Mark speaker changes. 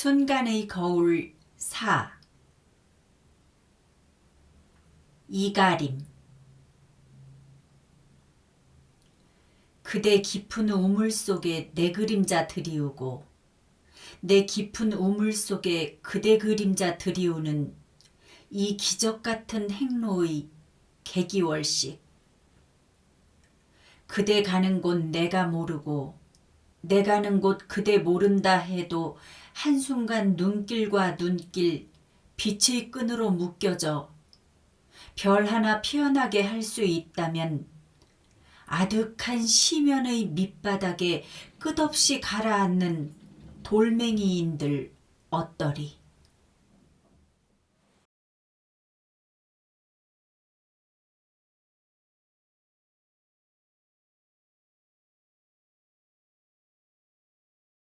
Speaker 1: 순간의 거울 4 이가림. 그대 깊은 우물 속에 내 그림자 들이우고 내 깊은 우물 속에 그대 그림자 들이우는 이 기적 같은 행로의 개기월식. 그대 가는 곳 내가 모르고 내 가는 곳 그대 모른다 해도 한순간 눈길과 눈길 빛의 끈으로 묶여져 별 하나 피어나게 할 수 있다면 아득한 시면의 밑바닥에 끝없이 가라앉는 돌멩이인들 어떠리.